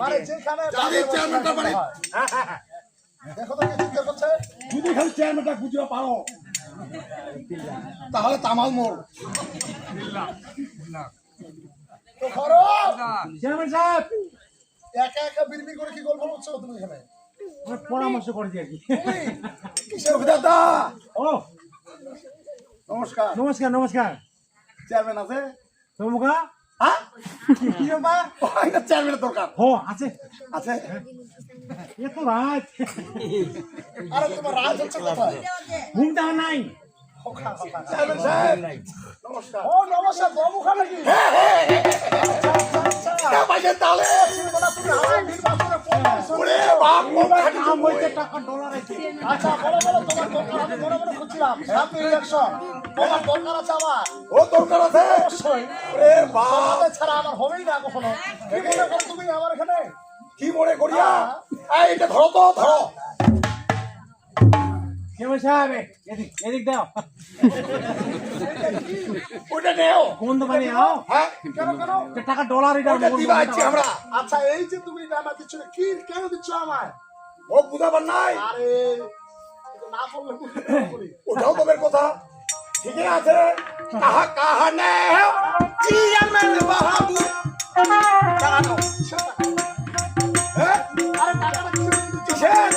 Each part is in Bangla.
মানে যেখানে যাদের চেয়ারম্যানটা বাড়ি। দেখো তো কি চিন্তা করছে? যদি খালি চেয়ারম্যানটা খুঁজে পারো তাহলে তামাল মোড়। তো করো চেয়ারম্যান সাহেব। একা একা বিড়বিড় করে কি গল্প করছ তুমি এখানে? আমরা পরামর্শ করেছি আর কি। দাদা। ও। নমস্কার। নমস্কার নমস্কার। চেয়ারম্যান আছে? তোমকা? হ্যাঁ? চেয়ারম্যানের দরকার। ও আছে। আছে? এ তো রাত আরে তোমার রাজ হচ্ছে কোথায়? ঘুমটা নাই। নমস্কার ও নমস্কার বাবুখা নাকি। কে মনে করিয়া এটা ধরো তো ধরো ওটা নেও। কোন দোকানে আও হ্যাঁ কেন কেন? টাকা ডলার এটা দিবা আছি আমরা। আচ্ছা এই যে তুমি আমার দিচ্ছ না, কি কেন দিচ্ছ আমায়? ও বুঝাবার নাই? আরে না বললে না। ওটাও তোমার কথা। ঠিকই আছে। কাহা কাহা নেও? জানো কিসের হ্যাঁ আরে টাকাটা কিসের?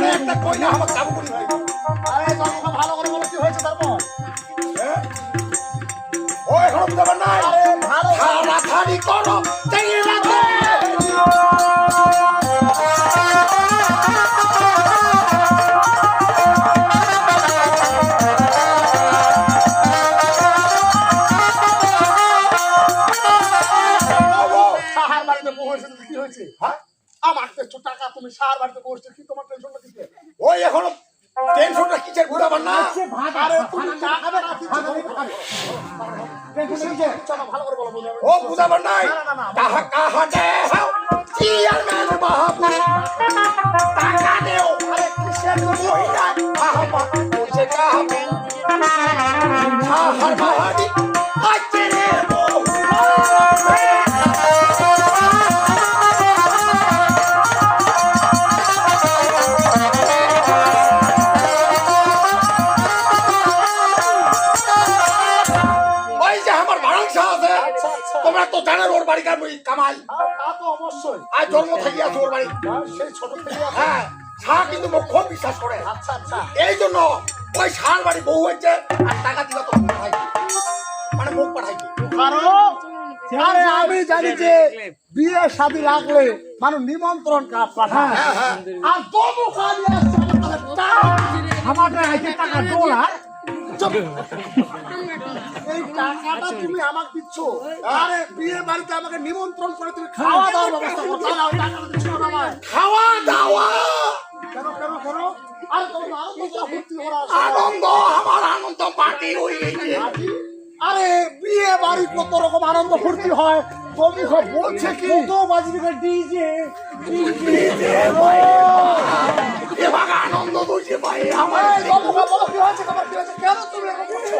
মানে একটা কইনা আমার কাবু করি ভাই আরে জনগণ ভালো করে বলো কি হয়েছে তারপর? ও এখনও নাই। করো বুঝাবে ও বুঝাবার নাই না। কাহা কাহা নেও চেয়ারম্যান বাহাদু টাকা আহমা বসে কাবু আছে আচ্ছা, আচ্ছা। তোমরা তো জানার ওর বাড়ি কার কামাই। তা তো অবশ্যই। আর জন্ম থেকে আছে ওর বাড়ি। সেই ছোট থেকে হ্যাঁ শাহ কিন্তু খুব বিশ্বাস করে। আচ্ছা আচ্ছা। এই জন্য ওই শাহর বাড়ি বউ হয়েছে আর টাকা দিলা তো মানে মুখ পাঠাই আরে আমি জানি যে বিয়ে শাদী লাগলে মানুষ নিমন্ত্রণ কার্ড পাঠায়। হ্যাঁ হ্যাঁ। আর আমার টাকা। আমার এই টাকাটা তুমি আমাকে দিচ্ছ। আরে বিয়ে বাড়িতে আমাকে নিমন্ত্রণ করে তুমি খাওয়া দাওয়ার ব্যবস্থা করো। তাহলে টাকাটা দিচ্ছ না খাওয়া দাওয়া! কেন। আনন্দ আমার আনন্দ পার্টি হয়ে গেছে। আরে বিয়ে বাড়ি কত রকম আনন্দ ফুর্তি হয়। তুমি বলছে কি? কত বাজি ডিজে? এবার আনন্দ বসে ভাই আমার বলো কি হয়েছে তোমার কি হয়েছে? কেন তুমি এরকম করছ?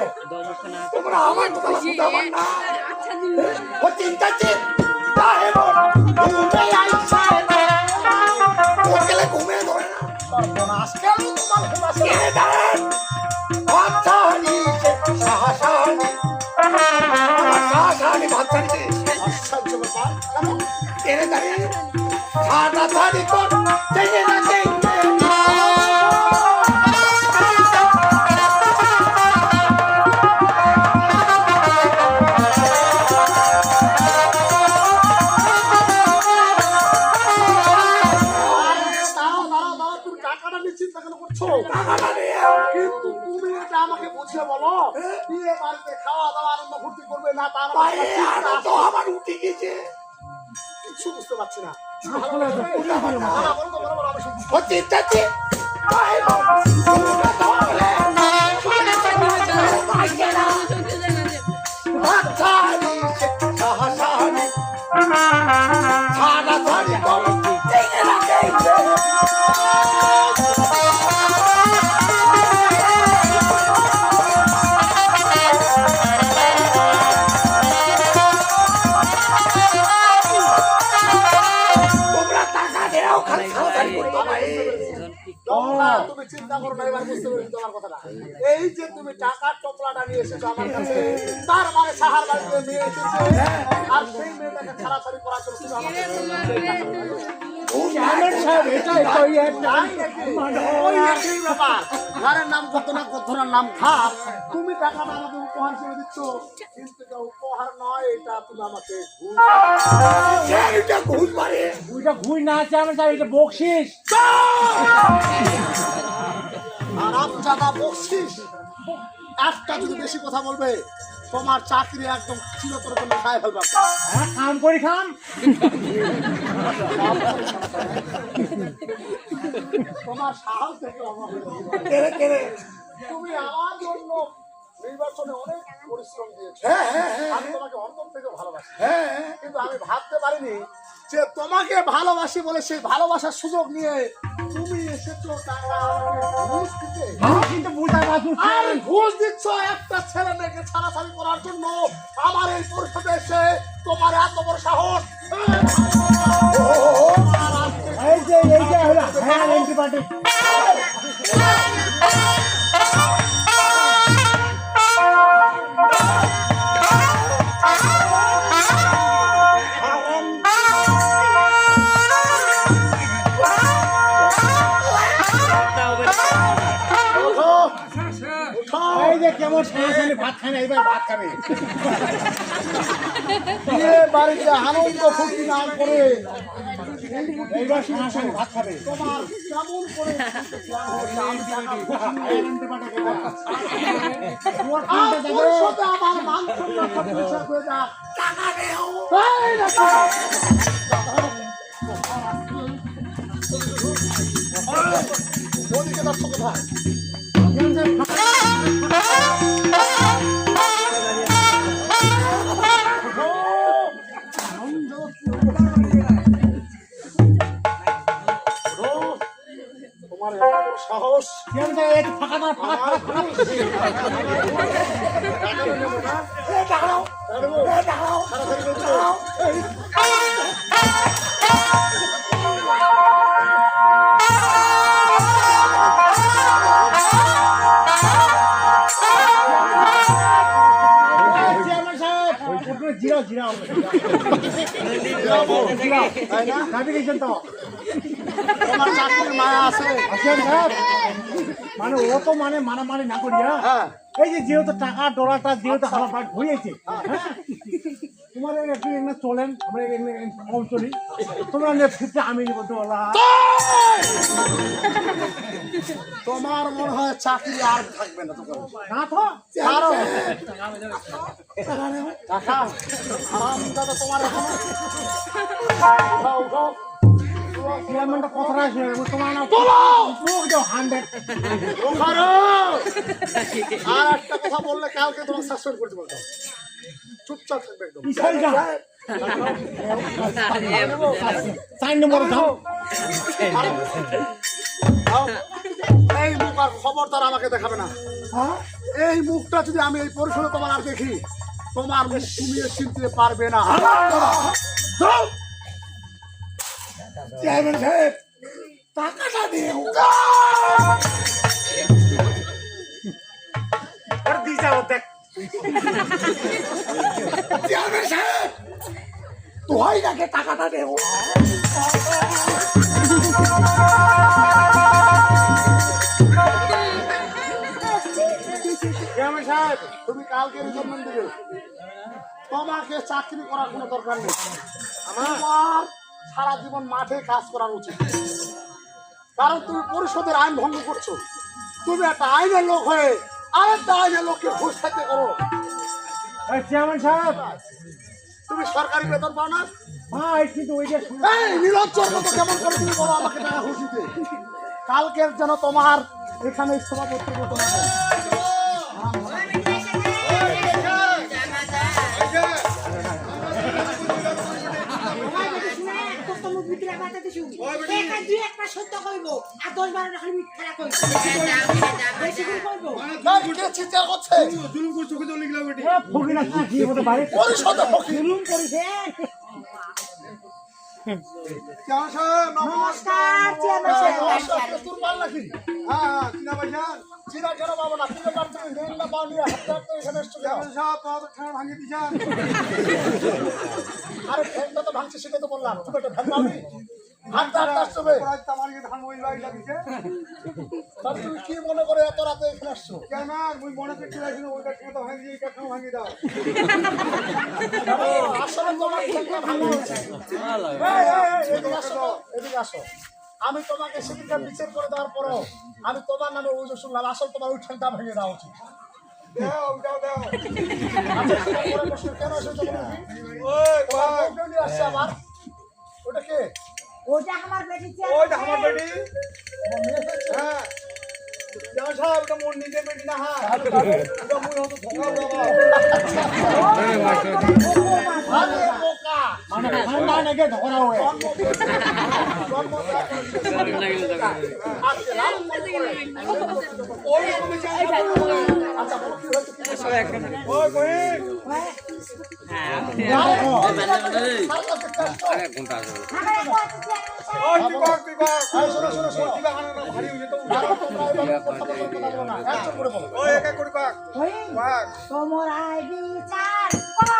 তোমরা আমার কথা বুঝাবার না। ও চিন্তা ঘুমে আইছে। ও গেলে ঘুমে ধরে না। সর্বনাশ কেন তোমার ঘুম আসে দাঁড়ান। বাচ্চা কিন্তু তুমি এটা আমাকে বুঝিয়ে বলো বিয়ে বাড়িতে খাওয়া দাওয়া আনন্দ ফুর্তি করবে না আনন্দ আছে। আমার উঠে গেছে। কিচ্ছু বুঝতে পারছি না। আসলে তো করো না এবার বুঝতে পেরেছি তোমার কথাটা। এই যে তুমি টাকার টপলাটা নিয়ে এসেছ আমার কাছে তার মানে সাহার বাড়িতে এসেছে। আর সেই মেয়েটাকে ছাড়াছাড়ি করার জন্য তুমি আমাকে? ওই একই ব্যাপার। ঘরের নাম কত না নাম খাপ তুমি টাকাটা আমাকে উপহার হিসেবে দিচ্ছ কিন্তু এটা উপহার নয় এটা তুমি আমাকে ঘুষ এটা ঘুষ মারে ওইটা না চেয়ারম্যান সাহেব এটা বকশিস। আরাম জাদা বকশিস। একটা যদি বেশি কথা বলবে তোমার চাকরি একদম চিরতর তুমি খায় ফেলবা। হ্যাঁ কাম করি খাম। তোমার সাহস দেখে তুমি আমার জন্য নির্বাচনে অনেক পরিশ্রম দিয়েছ। হ্যাঁ হ্যাঁ হ্যাঁ আমি তোমাকে অন্তর থেকে ভালোবাসি। হ্যাঁ হ্যাঁ। কিন্তু আমি ভাবতে পারিনি যে তোমাকে ভালোবাসি বলে সেই ভালোবাসার সুযোগ নিয়ে তুমি এসেছ টাকা ঘুষ দিতে কিন্তু আর ঘুষ দিচ্ছ একটা ছেলে মেয়েকে ছাড়াছাড়ি করার জন্য। আমার এই পরিষদে এসে তোমার এত বড় সাহস। তোমার আজকে এই যে হলো হ্যাঁ অ্যান্টিবায়োটিক ওঠো, যে কেমন সারাসারি ভাত খায় না এইবার ভাত খাবে বিয়ে বাড়িতে আনন্দ ফুর্তি না করে এইবার সারাসারি ভাত খাবে তোমার কেমন করে আমার মান সম্মান সব হয়ে। ওদিকে যাচ্ছ কোথায়? মানে ও তো মানে মারামারি না করিয়া হ্যাঁ। এই যে যেহেতু টাকা ডলারটা যেহেতু হালা পাট ঘুরিয়েছে হ্যাঁ। তোমার একটু এখানে চলেন আমরা এখানে কম চলি। তোমরা নিয়ে আমি নিব ডলার তোমার মনে হয় চাকরি আর থাকবে না তোমার? না তো কারণ টাকা আরাম দাদা তোমার এখনও। উঠাও উঠাও চেয়ারম্যানটা কথাটা আছে তোমার না মুখ দাও হান্ড্রেড আর একটা কথা বললে কালকে তোমার সাসপেন্ড করতে চুপচাপ থাকবে একদম। যাও চার নম্বর দাও। এই মুখ আর খবরদার আমাকে দেখাবে না। হ্যাঁ? এই মুখটা যদি আমি এই পরিসরে তোমার আর দেখি তোমার মুখ তুমি চিনতে পারবে না। যাও। চেয়ারম্যান সাহেব টাকাটা দিও দি যাও দেখ চেয়ারম্যান সাহেব তোহাই নাকি টাকাটা দেও সাহেব তুমি কালকে রিটার্নমেন্ট দিবে। তোমাকে চাকরি করার কোনো দরকার নেই। আমার? সারা জীবন মাঠে কাজ করা উচিত। কারণ তুমি পরিষদের আইন ভঙ্গ করছ। তুমি একটা আইনের লোক হয়ে আরেকটা আইনের লোককে ঘুষ খাইতে করো। এই চেয়ারম্যান সাহেব তুমি সরকারি বেতন পাও না? ভাই কিন্তু ওই যে এই নিরঞ্জন মতো কেমন করে তুমি বলো আমাকে টাকা খুশিতে কালকের যেন তোমার এখানে না হয়। না, চিৎকার করছে? এ, কি কি হতে পারে পরিষদে ফকির। চেয়ারম্যান সাহেব নমস্কার চেয়ারম্যান সাহেব। নমস্কার, তোর মাল নাকি? হ্যাঁ হ্যাঁ চিনা ভাইজান চিনা কেন পাবো না? তুমি পার তুমি রেল না। পাও নিয়ে হাতে হাতে এখানে এসছো কেন? সাহেব তো ঠ্যাং ভাঙিয়ে দিয়েছেন। আরে ফ্যানটা তো ভাঙছে সেটা তো বললাম। তুমি একটা তো কি মনে করে এত রাতে এখানে আসছো? মুই মনে ওইটা ভাঙিয়ে ভাঙিয়ে দাও। আসলে তোমার ভালো হয়েছে। এদিকে আসো এদিকে আসো। আমি তোমাকে সেদিনটা বিচার করে দেওয়ার পরও আমি তোমার নামে অভিযোগ শুনলাম আসল তোমার ওই ঠ্যাংটা ভেঙে দেওয়া উচিত। আচ্ছা, পরে কেন আবার? ওটা কে? ওটা আমার বেটি ওইটা আমার বেটি। হ্যাঁ। চেয়ারম্যান সাহেব ওটা মোর নিজের বেটি না হ্যাঁ। ওটা মুই হতো ধোকা বাবা। আরে বোকা মানে ঠান্ডা নাকি ঝগড়া হয়ে। ওই আচ্ছা হয়েছে? ওই কই তোমরা এভাবে কথা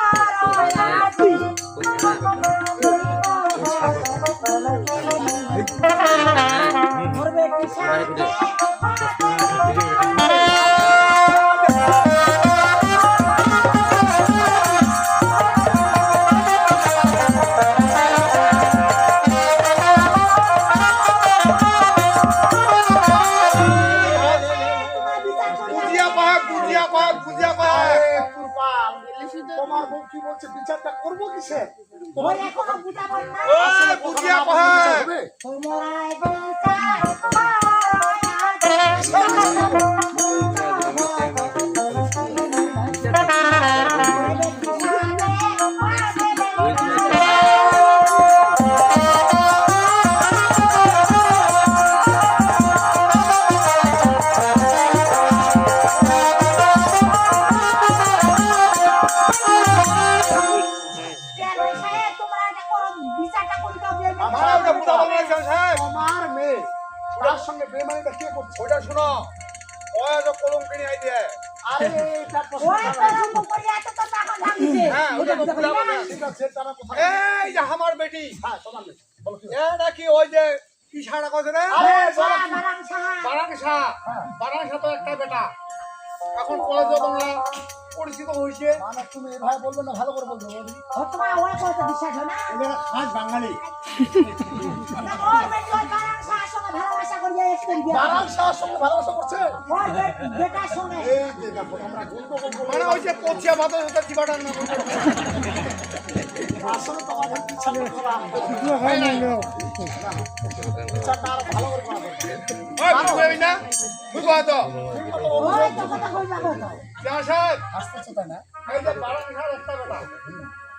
বলো, কিসে তোমার এখনও বুঝাবো না। ওই বুঝিয়া কহে তোমরা এই যে আমার বেটি। হ্যাঁ কি এ নাকি ওই যে কি সারা কথা রে কি? বারাংসা বারাংসা তো একটা বেটা। এখন কলেজে তোমরা পরিচিত হয়েছে মানে তুমি এভাবে বলবে না ভালো করে বলবে। তোমার ওই কথা বিশ্বাস হয় না? এদের খাস বাঙালি। ভালোবাসা করিয়া এস করবি বারাং শাহর সঙ্গে ভালোবাসা করছে বেটার সঙ্গে এই যে দেখো আমরা গন্ডগোল মানে ওই যে পচিয়া ভাত ওটা জীবাটার না আসলে তোমাদের পিছনে করা বিচারটা আরও ভালো করে করা ওই বুঝবি না। বুঝব তো ওই অভিযোগ তো কথা কথা চেয়ারম্যান সাহেব। আসতেছে তাই না? এই যে বারাংসার একটা বেটা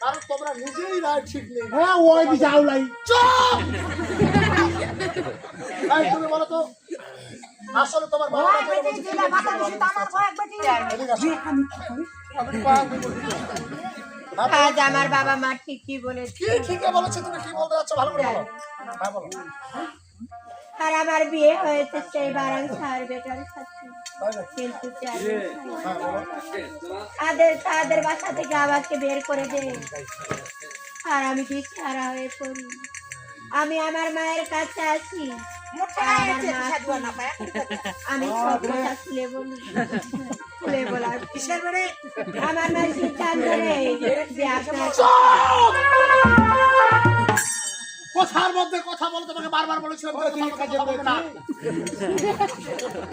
কারণ তোমরা নিজেই রায় ঠিক নেই। হ্যাঁ ওই দিছে আউলাই চুপ! এই তুমি বলো তো আসলে তোমার বাবা মাথা বেশি আমার কয়েক বেটি আজ আমার বাবা মা ঠিকই বলেছে। কি ঠিকই বলেছে? তুমি কি বলতে যাচ্ছ? ভালো করে বলো। হ্যাঁ বলো। আর আমার বিয়ে হয়েছে সেই বারাং সার বেটার সাথে কিন্তু তাদের তাদের বাসা থেকে আমাকে বের করে দে। আর আমি বিছাড়া হয়ে পড়ি। আমি আমার মায়ের কাছে আসি মা আমি সব কথা খুলে বলি। খুলে বলার আমার মা সিদ্ধান্ত নেই যে আপনার কথার মধ্যে কথা বলে তোমাকে বারবার বলেছিলাম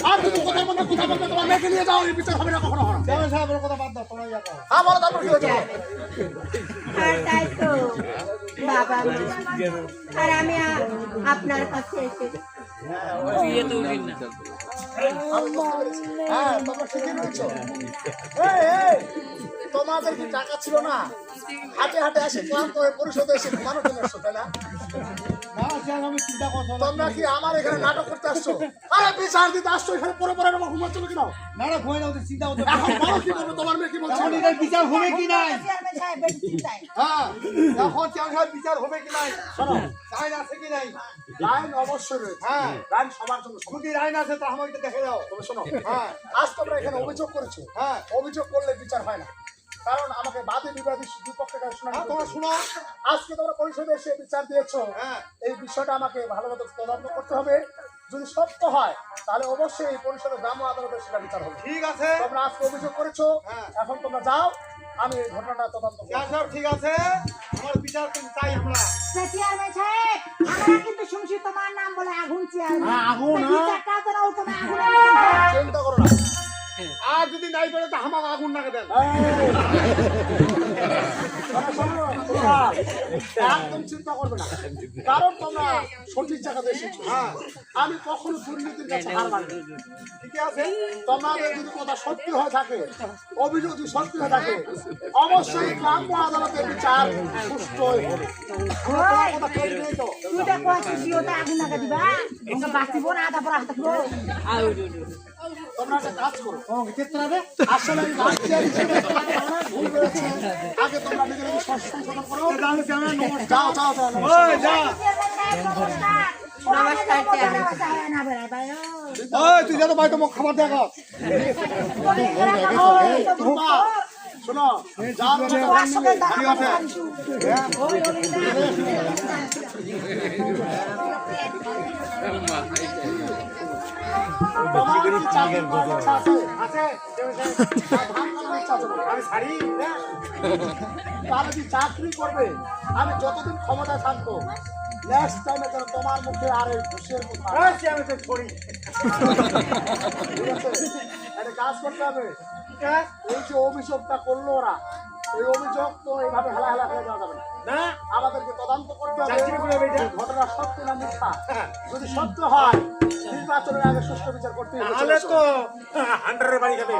আর তুমি কথার মধ্যে কথা বলবে তোমার মেয়েকে নিয়ে যাও এই বিচার হবে না কখনো হবে সাহেবের কথা বাদ দাও তোমরা করো। হ্যাঁ বলো তারপর কি হয়েছে? তাই তো বাবা আর আমি আপনার কাছে এসেছি। হ্যাঁ তোমরা ঠিকই বলছো এই, এই, তোমাদের কি টাকা ছিল না। হাটে হাটে আসে ক্লান্ত হয়ে পরিশোধে এসে ঘুমানোর জন্য এসছো তাই না? না স্যার আমি চিন্তা করছ না তোমরা কি আমার এখানে নাটক করতে আসছো? আরে বিচার দিতে আসছো এখানে পরে পরে আমার ঘুমাচ্ছ না কেন না না ভয় না চিন্তা করতে এখন বলো কি বলব তোমার মেয়ে কি বলছে? এখন বিচার হবে কি নাই? হ্যাঁ এখন বিচার হবে কি শোনো আইন আছে কি নাই? লাইন অবশ্যই রয়েছে। হ্যাঁ। লাইন সবার জন্য সমান। যদি আইন আছে তা আমাকে দেখে দাও। তবে শোনো হ্যাঁ। আজ তোমরা এখানে অভিযোগ করেছ। হ্যাঁ। অভিযোগ করলে বিচার হয় না। কারণ আমাকে বাদী বিবাদী দুপক্ষে কাছে শোনা হ্যাঁ, তোমরা আজকে তোমরা পরিষদে এসে বিচার দিয়েছ। হ্যাঁ। এই বিষয়টা আমাকে ভালোমতো তদন্ত করতে হবে। যদি সত্য হয় তাহলে অবশ্যই এই পরিষদের গ্রাম্য আদালতে সেটা বিচার হবে। ঠিক আছে। তোমরা আজকে অভিযোগ করেছ। হ্যাঁ। এখন তোমরা যাও আমি এই ঘটনাটা তদন্ত করব ঠিক আছে। আমার বিচার কিন্তু চাই আমরা। চেয়ারম্যান সাহেব আমরা কিন্তু শুনছি তোমার নাম বলে আগুন চেয়ারম্যান হ্যাঁ, আগুন, আর যদি নাই পেরে তো আমাকে আগুন নাকে দেন। একদম চিন্তা করবে না। কারণ তোমরা সঠিক জায়গাতে এসেছ। হ্যাঁ আমি কখনো দুর্নীতির কাছে হার মানি ঠিক আছে? তোমাদের যদি কথা সত্যি হয়ে থাকে অভিযোগ যদি সত্যি হয়ে থাকে অবশ্যই গ্রাম্য আদালতের বিচার সুষ্ঠু হয়ে হবে কথা ঠিক নেই তো। তুই ওটা আগুন লাগা দিবা। বাঁচিব না আধা পর আধা থাকব তোমরা একটা কাজ করো। আসলে আমি ভুল করেছি। আগে তোমরা সংশোধন করো। যাও যাও যাও হয় তুই যা তো ভাই তো মোক খাবার দেখা। শোনো ঠিক আছে। তোমার কি চাকরি করবে। আমি যতদিন ক্ষমতায় থাকব নেক্সট টাইমে যেন তোমার মুখে আর এই আমি তো কাজ করতে হবে। এই যে অভিযোগটা করল ওরা এই অভিযোগ তো এইভাবে হেলা হেলা করে যাওয়া যাবে না। না। আমাদেরকে তদন্ত করতে হবে। ঘটনা সত্য না মিথ্যা? যদি সত্য হয় নির্বাচনের আগে সুষ্ঠু বিচার করতে হবে। তাহলে তো হান্ড্রেডের বাড়ি খাবে।